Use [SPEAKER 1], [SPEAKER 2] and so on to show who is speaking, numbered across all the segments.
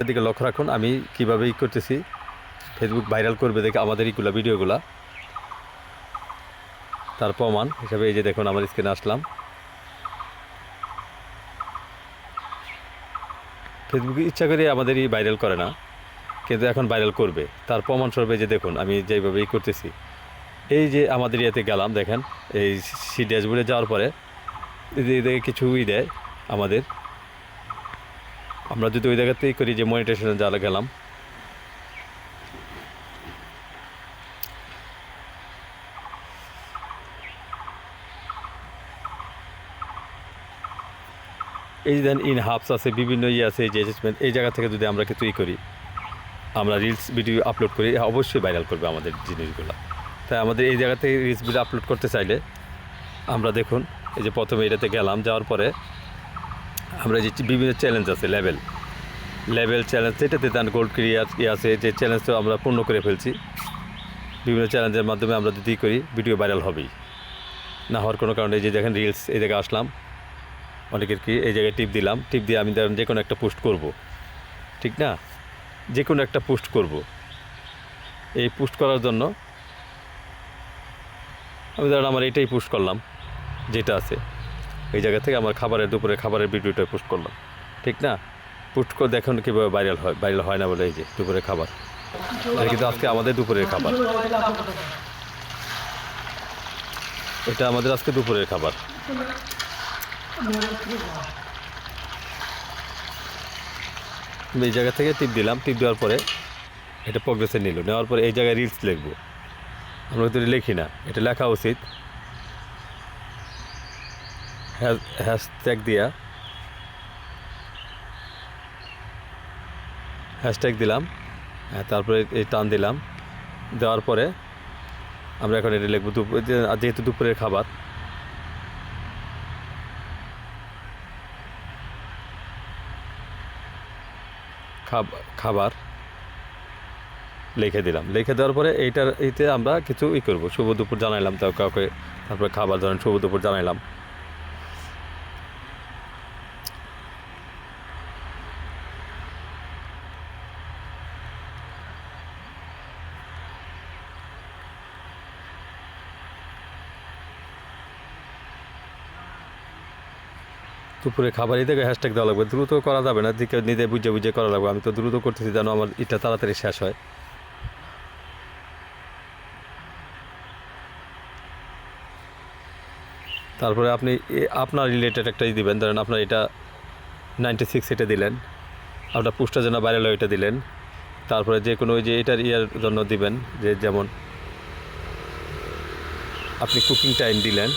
[SPEAKER 1] এদিকে লক্ষ্য রাখুন, আমি কীভাবে ই করতেছি। ফেসবুক ভাইরাল করবে দেখে আমাদের এইগুলো ভিডিওগুলা। তার প্রমাণ হিসাবে এই যে দেখুন, আমার স্ক্রিনে আসলাম। ফেসবুকে ইচ্ছা করে আমাদেরই ভাইরাল করে না, কিন্তু এখন ভাইরাল করবে। তার প্রমাণস্বরূপ এই যে দেখুন, আমি যেভাবে ই করতেছি। এই যে আমাদের ইয়েতে গেলাম, দেখেন, এই সি ড্যাশবোর্ডে যাওয়ার পরে কিছু ই দেয় আমাদের। আমরা যদি ওই জায়গাতেই করি যে মনিটেশনে যারা গেলাম এই দেন ইন হাবস আছে, বিভিন্ন ইয়ে আছে, এই যে অ্যাডজাস্টমেন্ট এই জায়গা থেকে যদি আমরা কিছু ই করি, আমরা রিলস ভিডিও আপলোড করি অবশ্যই ভাইরাল করবে আমাদের জিনিসগুলো। তাই আমাদের এই জায়গা থেকে রিলস ভিডিও আপলোড করতে চাইলে আমরা দেখুন, এই যে প্রথমে এটাতে গেলাম, যাওয়ার পরে আমরা যে বিভিন্ন চ্যালেঞ্জ আছে লেভেল লেভেল চ্যালেঞ্জ যেটাতে তার গোল্ড ক্রিয়ার ইয়ে আছে, যে চ্যালেঞ্জটা আমরা পূর্ণ করে ফেলছি। বিভিন্ন চ্যালেঞ্জের মাধ্যমে আমরা যদি করি ভিডিও ভাইরাল হবেই। না হওয়ার কোনো কারণে যে দেখেন রিলস এই জায়গায় আসলাম। অনেকের কি এই জায়গায় টিপ দিলাম। টিপ দিয়ে আমি যে কোনো একটা পোস্ট করব। ঠিক না? যে কোনো একটা পোস্ট করব। এই পোস্ট করার জন্য আমি ধরেন আমার এটাই পোস্ট করলাম, যেটা আছে। এই জায়গা থেকে আমার খাবারের দুপুরে খাবারের ভিডিওটা পোস্ট করলাম। ঠিক না? পোস্ট করে দেখুন কীভাবে ভাইরাল হয় ভাইরাল হয় না বলে এই যে দুপুরের খাবার। এটা কিন্তু আজকে আমাদের দুপুরের খাবার। এটা আমাদের আজকে দুপুরের খাবার। এই জায়গা থেকে টিপ দিলাম। টিপ দেওয়ার পরে এটা প্রগ্রেসে নিল। নেওয়ার পরে এই জায়গায় রিলস লিখব। আমরা কিন্তু লিখি না। এটা লেখা উচিত। হ্যাশট্যাগ দিয়া। হ্যাশট্যাগ দিলাম। হ্যাঁ, তারপরে এই টান দিলাম। দেওয়ার পরে আমরা এখন এটা লিখব যেহেতু দুপুরের খাবার। খাব- খাবার লিখে দিলাম। লিখে দেওয়ার পরে এইটার এইতে আমরা কিছু ই করব। শুভ দুপুর জানাইলাম তাও কাউকে। তারপরে খাবার ধরেন শুভ দুপুর জানাইলাম। দুপুরে খাবার এই থেকে হ্যাশট্যাগ দেওয়া লাগবে। দ্রুত করা যাবে না, দিকে নিজে বুঝে বুঝে করা লাগবে। আমি তো দ্রুত করতেছি যেন আমার এটা তাড়াতাড়ি শেষ হয়। তারপরে আপনি আপনার রিলেটেড একটাই দিবেন, ধরেন আপনার এটা নাইনটি সিক্স এটা দিলেন। আপনার পুষ্টার জন্য ভাইরাল হয় এটা দিলেন। তারপরে যে কোনো ওই যে এটার ইয়ার জন্য দিবেন, যে যেমন আপনি কুকিং টাইম দিলেন।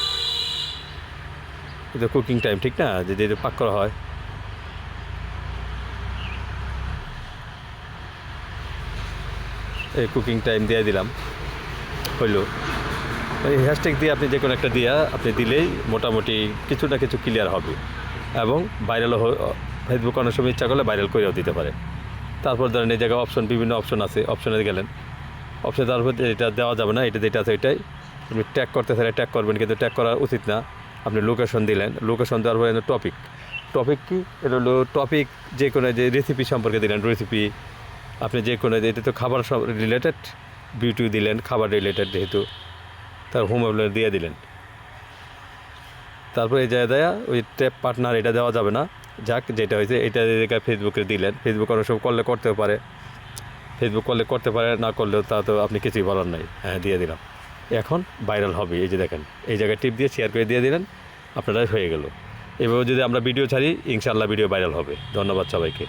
[SPEAKER 1] এটা কুকিং টাইম ঠিক না? যে যে পাক করা হয়। এই কুকিং টাইম দিয়ে দিলাম। হইল। এই হ্যাশট্যাগ দিয়ে আপনি যে কোনো একটা দিয়া আপনি দিলেই মোটামুটি কিছু না কিছু ক্লিয়ার হবে। এবং ভাইরালও ফেসবুক অনেক সময় ইচ্ছা করলে ভাইরাল করেও দিতে পারে। তারপর ধরেন এই জায়গায় অপশন বিভিন্ন অপশন আছে অপশনে গেলেন। অপশনে তারপর এটা দেওয়া যাবে না, এটা যেটা আছে ওইটাই। আপনি ট্যাগ করতে চাইলে ট্যাগ করবেন, কিন্তু ট্যাগ করা উচিত না। আপনি লোকেশন দিলেন লোকেশন দেওয়ার পরে টপিক টপিক কি? এটা হলো টপিক যে কোনো যে রেসিপি সম্পর্কে দিলেন রেসিপি আপনি যে কোনো এটা তো খাবার রিলেটেড বিউটি দিলেন, খাবার রিলেটেড যেহেতু। তার হোম দিয়ে দিলেন। তারপর এই জায়গায় দেয়া, ওই ট্যাপ পার্টনার এটা দেওয়া যাবে না। যাক, যেটা হয়েছে, এটা জায়গায় ফেসবুকে দিলেন। ফেসবুক অনেক সব করলে করতেও পারে। ফেসবুক করলে করতে পারে, না করলেও তা তো আপনি কিছুই বলার নাই। হ্যাঁ দিয়ে দিলাম। এখন ভাইরাল হবে, এই যে দেখেন, এই জায়গায় টিপ দিয়ে শেয়ার করে দিয়ে দিলেন আপনারা হয়ে গেল। এভাবে যদি আমরা ভিডিও ছাড়ি, ইনশাআল্লাহ ভিডিও ভাইরাল হবে। ধন্যবাদ সবাইকে।